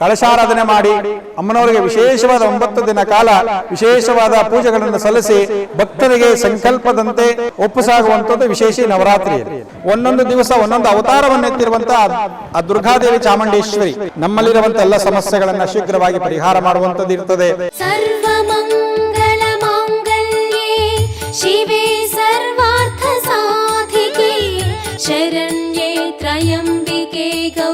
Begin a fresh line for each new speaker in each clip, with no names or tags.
ಕಳಶಾರಾಧನೆ ಮಾಡಿ ಅಮ್ಮನವರಿಗೆ ವಿಶೇಷವಾದ ಒಂಬತ್ತು ದಿನ ಕಾಲ ವಿಶೇಷವಾದ ಪೂಜೆಗಳನ್ನು ಸಲ್ಲಿಸಿ ಭಕ್ತರಿಗೆ ಸಂಕಲ್ಪದಂತೆ ಒಪ್ಪಸಾಗುವಂಥದ್ದು ವಿಶೇಷ ನವರಾತ್ರಿ ಒಂದೊಂದು ದಿವಸ, ಒಂದೊಂದು ಅವತಾರವನ್ನು ಎತ್ತಿರುವಂತಹ ಆ ದುರ್ಗಾದೇವಿ ಚಾಮುಂಡೇಶ್ವರಿ ನಮ್ಮಲ್ಲಿರುವಂತಹ ಎಲ್ಲ ಸಮಸ್ಯೆಗಳನ್ನು ಶೀಘ್ರವಾಗಿ ಪರಿಹಾರ ಮಾಡುವಂತದ್ದು ಇರ್ತದೆ.
ಶರಣ್ಯೇ ತ್ರಯಂಬಿಕೆ ಗೌ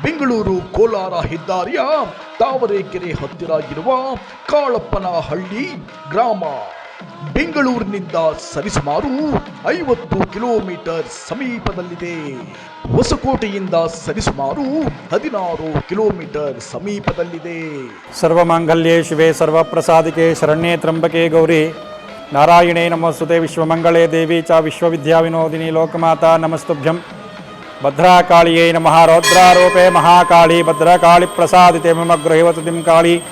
ಬೆಂಗಳೂರು ಕೋಲಾರ ಹೆದ್ದಾರಿಯ ತಾವರೆಕೆರೆ ಹತ್ತಿರ ಇರುವ ಕಾಳಪ್ಪನ ಹಳ್ಳಿ ಗ್ರಾಮ. ಬೆಂಗಳೂರಿನಿಂದ ಸರಿಸುಮಾರು ಐವತ್ತು ಕಿಲೋಮೀಟರ್ ಸಮೀಪದಲ್ಲಿದೆ. ಹೊಸಕೋಟೆಯಿಂದ ಸರಿಸುಮಾರು ಹದಿನಾರು ಕಿಲೋಮೀಟರ್ ಸಮೀಪದಲ್ಲಿದೆ.
ಸರ್ವಮಾಂಗಲ್ಯೇ ಶಿವೆ ಸರ್ವಪ್ರಸಾದಿಕೆ ಶರಣ್ಯೇ ತ್ರಂಬಕೆ ಗೌರಿ. ನಾರಾಯಣೇ ನಮಸ್ತುತೆ ವಿಶ್ವಮಂಗಳೇ ದೇವಿ ಚ ವಿಶ್ವವಿದ್ಯಾವಿನೋದಿನಿ ಲೋಕಮಾತಾ ನಮಸ್ತುಭ್ಯಂ. ಭದ್ರಾಕಾಳಿಯೇ ನಮಃ. ರೌದ್ರಾರೂಪೇ ಮಹಾಕಾಳಿ. ಭದ್ರಕಾಳಿ ಪ್ರಸಾದಿತೆ ಮಮ ದಿಂ ಕಾಳಿ.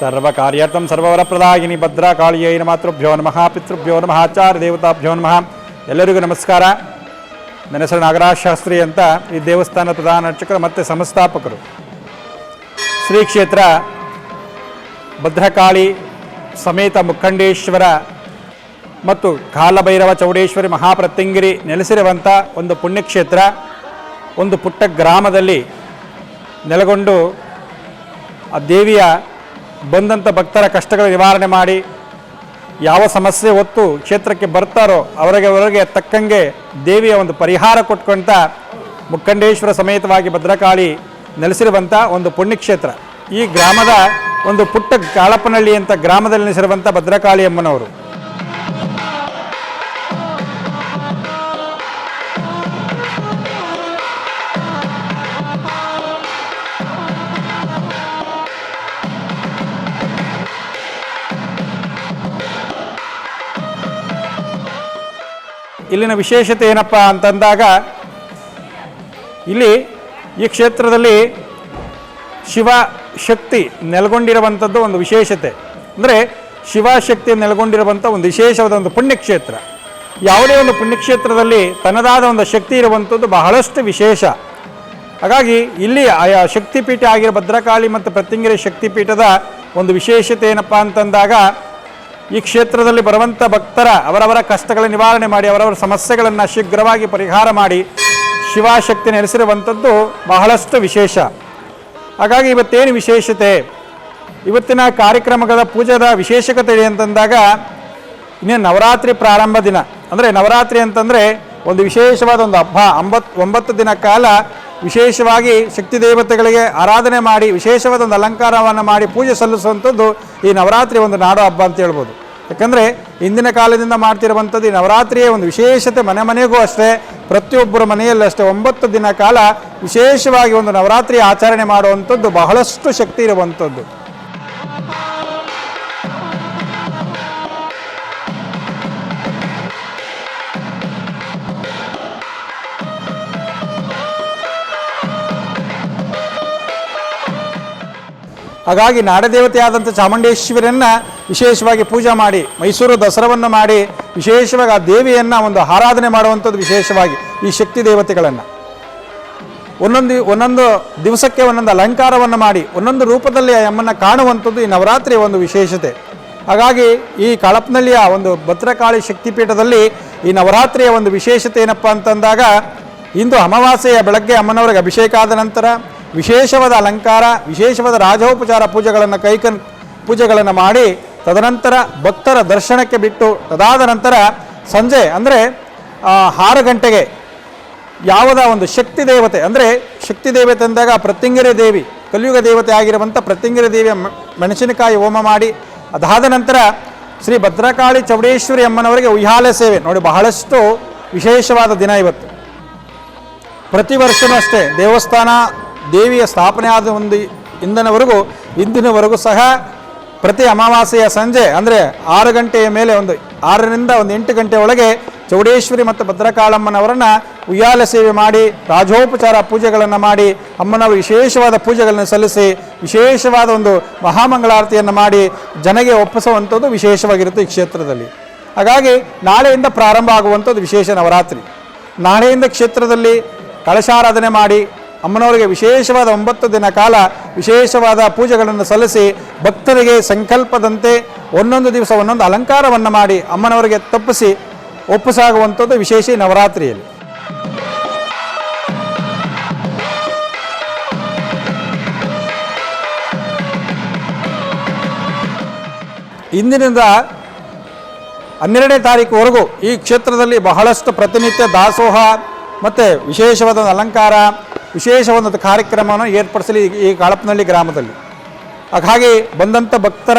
ಸರ್ವಕಾರ್ಯಾರ್ಥಂ ಸರ್ವವರಪ್ರದಾಯಿನಿ. ಭದ್ರಕಾಳಿಯೇ ಮಾತೃಭ್ಯೋ ನಮಃ. ಪಿತೃಭ್ಯೋ ನಮಃ. ಆಚಾರ್ಯ ದೇವತಾಭ್ಯೋ ನಮಃ. ಎಲ್ಲರಿಗೂ ನಮಸ್ಕಾರ. ನನ್ನ ಹೆಸರು ನಾಗರಾಜ್ ಶಾಸ್ತ್ರಿ ಅಂತ ಈ ದೇವಸ್ಥಾನ ಪ್ರಧಾನ ಅರ್ಚಕರು ಮತ್ತು ಸಂಸ್ಥಾಪಕರು. ಶ್ರೀ ಕ್ಷೇತ್ರ ಭದ್ರಕಾಳಿ ಸಮೇತ ಮುಖಂಡೇಶ್ವರ ಮತ್ತು ಕಾಲಭೈರವ ಚೌಡೇಶ್ವರಿ ಮಹಾಪ್ರತ್ಯಂಗಿರಿ ನೆಲೆಸಿರುವಂಥ ಒಂದು ಪುಣ್ಯಕ್ಷೇತ್ರ. ಒಂದು ಪುಟ್ಟ ಗ್ರಾಮದಲ್ಲಿ ನೆಲೆಗೊಂಡು ಆ ದೇವಿಯ ಬಂದಂಥ ಭಕ್ತರ ಕಷ್ಟಗಳ ನಿವಾರಣೆ ಮಾಡಿ ಯಾವ ಸಮಸ್ಯೆ ಹೊತ್ತು ಕ್ಷೇತ್ರಕ್ಕೆ ಬರ್ತಾರೋ ಅವರಿಗೆ ಅವರಿಗೆ ತಕ್ಕಂಗೆ ದೇವಿಯ ಒಂದು ಪರಿಹಾರ ಕೊಟ್ಕೊಂತ ಮುಖಂಡೇಶ್ವರ ಸಮೇತವಾಗಿ ಭದ್ರಕಾಳಿ ನೆಲೆಸಿರುವಂಥ ಒಂದು ಪುಣ್ಯಕ್ಷೇತ್ರ. ಈ ಗ್ರಾಮದ ಒಂದು ಪುಟ್ಟ ಕಾಳಪ್ಪನಹಳ್ಳಿ ಅಂತ ಗ್ರಾಮದಲ್ಲಿ ನೆಲೆಸಿರುವಂಥ ಭದ್ರಕಾಳಿ ಅಮ್ಮನವರು. ಇಲ್ಲಿನ ವಿಶೇಷತೆ ಏನಪ್ಪ ಅಂತಂದಾಗ, ಇಲ್ಲಿ ಈ ಕ್ಷೇತ್ರದಲ್ಲಿ ಶಿವ ಶಕ್ತಿ ನೆಲೆಗೊಂಡಿರುವಂಥದ್ದು ಒಂದು ವಿಶೇಷತೆ. ಅಂದರೆ ಶಿವಶಕ್ತಿ ನೆಲೆಗೊಂಡಿರುವಂಥ ಒಂದು ವಿಶೇಷವಾದ ಒಂದು ಪುಣ್ಯಕ್ಷೇತ್ರ. ಯಾವುದೇ ಒಂದು ಪುಣ್ಯಕ್ಷೇತ್ರದಲ್ಲಿ ತನ್ನದಾದ ಒಂದು ಶಕ್ತಿ ಇರುವಂಥದ್ದು ಬಹಳಷ್ಟು ವಿಶೇಷ. ಹಾಗಾಗಿ ಇಲ್ಲಿ ಆಯಾ ಶಕ್ತಿಪೀಠ ಆಗಿರೋ ಭದ್ರಕಾಳಿ ಮತ್ತು ಪ್ರತ್ಯಂಗಿರಿ ಶಕ್ತಿಪೀಠದ ಒಂದು ವಿಶೇಷತೆ ಏನಪ್ಪ ಅಂತಂದಾಗ ಈ ಕ್ಷೇತ್ರದಲ್ಲಿ ಬರುವಂಥ ಭಕ್ತರ ಅವರವರ ಕಷ್ಟಗಳ ನಿವಾರಣೆ ಮಾಡಿ, ಅವರವರ ಸಮಸ್ಯೆಗಳನ್ನು ಶೀಘ್ರವಾಗಿ ಪರಿಹಾರ ಮಾಡಿ ಶಿವಶಕ್ತಿ ನೆಲೆಸಿರುವಂಥದ್ದು ಬಹಳಷ್ಟು ವಿಶೇಷ. ಹಾಗಾಗಿ ಇವತ್ತೇನು ವಿಶೇಷತೆ? ಇವತ್ತಿನ ಕಾರ್ಯಕ್ರಮದ ಪೂಜೆದ ವಿಶೇಷತೆ ಏನು ಅಂತಂದಾಗ ಇನ್ನೇ ನವರಾತ್ರಿ ಪ್ರಾರಂಭ ದಿನ. ಅಂದರೆ ನವರಾತ್ರಿ ಅಂತಂದರೆ ಒಂದು ವಿಶೇಷವಾದ ಒಂದು ಹಬ್ಬ. ಒಂಬತ್ತು ಒಂಬತ್ತು ದಿನ ಕಾಲ ವಿಶೇಷವಾಗಿ ಶಕ್ತಿ ದೇವತೆಗಳಿಗೆ ಆರಾಧನೆ ಮಾಡಿ ವಿಶೇಷವಾದ ಒಂದು ಅಲಂಕಾರವನ್ನು ಮಾಡಿ ಪೂಜೆ ಸಲ್ಲಿಸುವಂಥದ್ದು ಈ ನವರಾತ್ರಿ ಒಂದು ನಾಡು ಹಬ್ಬ ಅಂತ ಹೇಳ್ಬೋದು. ಯಾಕಂದರೆ ಹಿಂದಿನ ಕಾಲದಿಂದ ಮಾಡ್ತಿರುವಂಥದ್ದು ಈ ನವರಾತ್ರಿಯ ಒಂದು ವಿಶೇಷತೆ ಮನೆ ಮನೆಗೂ ಅಷ್ಟೇ, ಪ್ರತಿಯೊಬ್ಬರ ಮನೆಯಲ್ಲೂ ಅಷ್ಟೇ. ಒಂಬತ್ತು ದಿನ ಕಾಲ ವಿಶೇಷವಾಗಿ ಒಂದು ನವರಾತ್ರಿ ಆಚರಣೆ ಮಾಡುವಂಥದ್ದು ಬಹಳಷ್ಟು ಶಕ್ತಿ ಇರುವಂಥದ್ದು. ಹಾಗಾಗಿ ನಾಡದೇವತೆಯಾದಂಥ ಚಾಮುಂಡೇಶ್ವರಿಯನ್ನು ವಿಶೇಷವಾಗಿ ಪೂಜೆ ಮಾಡಿ, ಮೈಸೂರು ದಸರಾವನ್ನು ಮಾಡಿ, ವಿಶೇಷವಾಗಿ ಆ ದೇವಿಯನ್ನು ಒಂದು ಆರಾಧನೆ ಮಾಡುವಂಥದ್ದು ವಿಶೇಷವಾಗಿ ಈ ಶಕ್ತಿ ದೇವತೆಗಳನ್ನು. ಒಂದೊಂದು ಒಂದೊಂದು ದಿವಸಕ್ಕೆ ಒಂದೊಂದು ಅಲಂಕಾರವನ್ನು ಮಾಡಿ, ಒಂದೊಂದು ರೂಪದಲ್ಲಿ ಅಮ್ಮನ್ನ ಕಾಣುವಂಥದ್ದು ಈ ನವರಾತ್ರಿಯ ಒಂದು ವಿಶೇಷತೆ. ಹಾಗಾಗಿ ಈ ಕಳಪ್ನಳ್ಳಿಯ ಒಂದು ಭದ್ರಕಾಳಿ ಶಕ್ತಿಪೀಠದಲ್ಲಿ ಈ ನವರಾತ್ರಿಯ ಒಂದು ವಿಶೇಷತೆ ಏನಪ್ಪ ಅಂತಂದಾಗ, ಇಂದು ಅಮಾವಾಸ್ಯೆಯ ಬೆಳಗ್ಗೆ ಅಮ್ಮನವರಿಗೆ ಅಭಿಷೇಕ ಆದ ನಂತರ ವಿಶೇಷವಾದ ಅಲಂಕಾರ, ವಿಶೇಷವಾದ ರಾಜೋಪಚಾರ ಪೂಜೆಗಳನ್ನು ಕೈಕನ್, ಪೂಜೆಗಳನ್ನು ಮಾಡಿ, ತದನಂತರ ಭಕ್ತರ ದರ್ಶನಕ್ಕೆ ಬಿಟ್ಟು, ತದಾದ ನಂತರ ಸಂಜೆ, ಅಂದರೆ ಆರು ಗಂಟೆಗೆ ಯಾವುದ ಒಂದು ಶಕ್ತಿ ದೇವತೆ, ಅಂದರೆ ಶಕ್ತಿ ದೇವತೆ ಅಂದಾಗ ಪ್ರತ್ಯಂಗಿರಿ ದೇವಿ, ಕಲಿಯುಗ ದೇವತೆ ಆಗಿರುವಂಥ ಪ್ರತ್ಯಂಗಿರಿ ದೇವಿಯ ಮೆಣಸಿನಕಾಯಿ ಹೋಮ ಮಾಡಿ, ಅದಾದ ನಂತರ ಶ್ರೀ ಭದ್ರಕಾಳಿ ಚೌಡೇಶ್ವರಿ ಅಮ್ಮನವರಿಗೆ ಉಯ್ಯಾಲೆ ಸೇವೆ. ನೋಡಿ, ಬಹಳಷ್ಟು ವಿಶೇಷವಾದ ದಿನ ಇವತ್ತು. ಪ್ರತಿ ವರ್ಷವೂ ಅಷ್ಟೇ, ದೇವಸ್ಥಾನ ದೇವಿಯ ಸ್ಥಾಪನೆ ಆದ ಒಂದು ಇಂದಿನವರೆಗೂ ಇಂದಿನವರೆಗೂ ಸಹ ಪ್ರತಿ ಅಮಾವಾಸ್ಯೆಯ ಸಂಜೆ, ಅಂದರೆ ಆರು ಗಂಟೆಯ ಮೇಲೆ ಒಂದು, ಆರರಿಂದ ಒಂದು ಎಂಟು ಗಂಟೆ ಒಳಗೆ ಚೌಡೇಶ್ವರಿ ಮತ್ತು ಭದ್ರಕಾಳಮ್ಮನವರನ್ನು ಉಯ್ಯಾಲ ಸೇವೆ ಮಾಡಿ, ರಾಜೋಪಚಾರ ಪೂಜೆಗಳನ್ನು ಮಾಡಿ ಅಮ್ಮನವರು ವಿಶೇಷವಾದ ಪೂಜೆಗಳನ್ನು ಸಲ್ಲಿಸಿ, ವಿಶೇಷವಾದ ಒಂದು ಮಹಾಮಂಗಳಾರತಿಯನ್ನು ಮಾಡಿ, ಜನಗೆ ಒಪ್ಪಿಸುವಂಥದ್ದು ವಿಶೇಷವಾಗಿರುತ್ತೆ ಈ ಕ್ಷೇತ್ರದಲ್ಲಿ. ಹಾಗಾಗಿ ನಾಳೆಯಿಂದ ಪ್ರಾರಂಭ ಆಗುವಂಥದ್ದು ವಿಶೇಷ ನವರಾತ್ರಿ. ನಾಳೆಯಿಂದ ಕ್ಷೇತ್ರದಲ್ಲಿ ಕಳಶಾರಾಧನೆ ಮಾಡಿ ಅಮ್ಮನವರಿಗೆ ವಿಶೇಷವಾದ ಒಂಬತ್ತು ದಿನ ಕಾಲ ವಿಶೇಷವಾದ ಪೂಜೆಗಳನ್ನು ಸಲ್ಲಿಸಿ ಭಕ್ತರಿಗೆ ಸಂಕಲ್ಪದಂತೆ ಒಂದೊಂದು ದಿವಸ ಒಂದೊಂದು ಅಲಂಕಾರವನ್ನು ಮಾಡಿ ಅಮ್ಮನವರಿಗೆ ತಪ್ಪಿಸಿ ಒಪ್ಪಿಸಾಗುವಂಥದ್ದು ವಿಶೇಷ ನವರಾತ್ರಿಯಲ್ಲಿ. ಇಂದಿನಿಂದ ಹನ್ನೆರಡನೇ ತಾರೀಕುವರೆಗೂ ಈ ಕ್ಷೇತ್ರದಲ್ಲಿ ಬಹಳಷ್ಟು ಪ್ರತಿನಿತ್ಯ ದಾಸೋಹ ಮತ್ತು ವಿಶೇಷವಾದ ಅಲಂಕಾರ ವಿಶೇಷವಾದ ಒಂದು ಕಾರ್ಯಕ್ರಮವನ್ನು ಏರ್ಪಡಿಸಲಿ ಈ- ಕಾಳಪ್ಪನಹಳ್ಳಿ ಗ್ರಾಮದಲ್ಲಿ. ಹಾಗಾಗಿ ಬಂದಂಥ ಭಕ್ತರ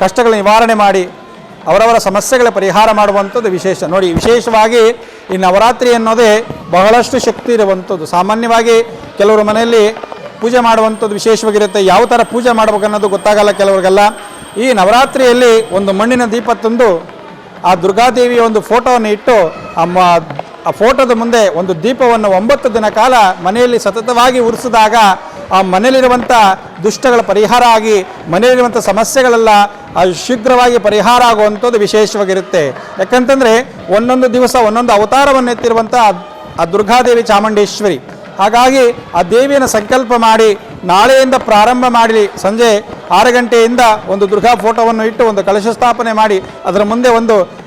ಕಷ್ಟಗಳ ನಿವಾರಣೆ ಮಾಡಿ ಅವರವರ ಸಮಸ್ಯೆಗಳ ಪರಿಹಾರ ಮಾಡುವಂಥದ್ದು ವಿಶೇಷ. ನೋಡಿ, ವಿಶೇಷವಾಗಿ ಈ ನವರಾತ್ರಿ ಅನ್ನೋದೇ ಬಹಳಷ್ಟು ಶಕ್ತಿ ಇರುವಂಥದ್ದು. ಸಾಮಾನ್ಯವಾಗಿ ಕೆಲವರು ಮನೆಯಲ್ಲಿ ಪೂಜೆ ಮಾಡುವಂಥದ್ದು ವಿಶೇಷವಾಗಿರುತ್ತೆ. ಯಾವ ಥರ ಪೂಜೆ ಮಾಡಬೇಕು ಅನ್ನೋದು ಗೊತ್ತಾಗಲ್ಲ ಕೆಲವರಿಗೆಲ್ಲ. ಈ ನವರಾತ್ರಿಯಲ್ಲಿ ಒಂದು ಮಣ್ಣಿನ ದೀಪ ತಂದು ಆ ದುರ್ಗಾದೇವಿಯ ಒಂದು ಫೋಟೋವನ್ನು ಇಟ್ಟು ಆ ಮ ಆ ಫೋಟೋದ ಮುಂದೆ ಒಂದು ದೀಪವನ್ನು ಒಂಬತ್ತು ದಿನ ಕಾಲ ಮನೆಯಲ್ಲಿ ಸತತವಾಗಿ ಉರಿಸಿದಾಗ ಆ ಮನೆಯಲ್ಲಿರುವಂಥ ದುಷ್ಟಗಳ ಪರಿಹಾರ ಆಗಿ, ಮನೆಯಲ್ಲಿರುವಂಥ ಸಮಸ್ಯೆಗಳೆಲ್ಲ ಶೀಘ್ರವಾಗಿ ಪರಿಹಾರ ಆಗುವಂಥದ್ದು ವಿಶೇಷವಾಗಿರುತ್ತೆ. ಯಾಕಂತಂದರೆ ಒಂದೊಂದು ದಿವಸ ಒಂದೊಂದು ಅವತಾರವನ್ನು ಎತ್ತಿರುವಂಥ ಆ- ದುರ್ಗಾದೇವಿ ಚಾಮುಂಡೇಶ್ವರಿ. ಹಾಗಾಗಿ ಆ ದೇವಿಯನ್ನು ಸಂಕಲ್ಪ ಮಾಡಿ, ನಾಳೆಯಿಂದ ಪ್ರಾರಂಭ ಮಾಡಿ ಸಂಜೆ ಆರು ಗಂಟೆಯಿಂದ ಒಂದು ದುರ್ಗಾ ಫೋಟೋವನ್ನು ಇಟ್ಟು ಒಂದು ಕಲಶ ಸ್ಥಾಪನೆ ಮಾಡಿ, ಅದರ ಮುಂದೆ ಒಂದು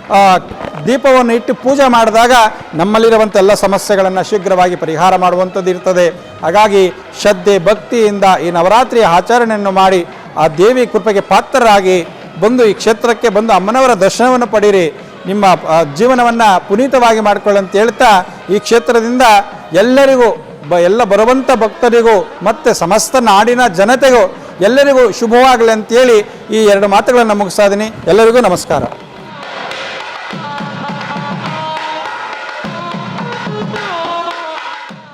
ದೀಪವನ್ನು ಇಟ್ಟು ಪೂಜೆ ಮಾಡಿದಾಗ ನಮ್ಮಲ್ಲಿರುವಂಥ ಎಲ್ಲ ಸಮಸ್ಯೆಗಳನ್ನು ಶೀಘ್ರವಾಗಿ ಪರಿಹಾರ ಮಾಡುವಂಥದ್ದು ಇರ್ತದೆ. ಹಾಗಾಗಿ ಶ್ರದ್ಧೆ, ಭಕ್ತಿಯಿಂದ ಈ ನವರಾತ್ರಿಯ ಆಚರಣೆಯನ್ನು ಮಾಡಿ ಆ ದೇವಿ ಕೃಪೆಗೆ ಪಾತ್ರರಾಗಿ ಬಂದು ಈ ಕ್ಷೇತ್ರಕ್ಕೆ ಬಂದು ಅಮ್ಮನವರ ದರ್ಶನವನ್ನು ಪಡೀರಿ ನಿಮ್ಮ ಜೀವನವನ್ನು ಪುನೀತವಾಗಿ ಮಾಡಿಕೊಳ್ಳಿ ಅಂತ ಹೇಳ್ತಾ ಈ ಕ್ಷೇತ್ರದಿಂದ ಎಲ್ಲರಿಗೂ ಬ, ಎಲ್ಲ ಬರುವಂಥ ಭಕ್ತರಿಗೂ ಮತ್ತು ಸಮಸ್ತ ನಾಡಿನ ಜನತೆಗೂ ಎಲ್ಲರಿಗೂ ಶುಭವಾಗಲಿ ಅಂತೇಳಿ ಈ ಎರಡು ಮಾತುಗಳನ್ನು ಮುಗಿಸ್ತಾ ಇದ್ದೀನಿ. ಎಲ್ಲರಿಗೂ ನಮಸ್ಕಾರ.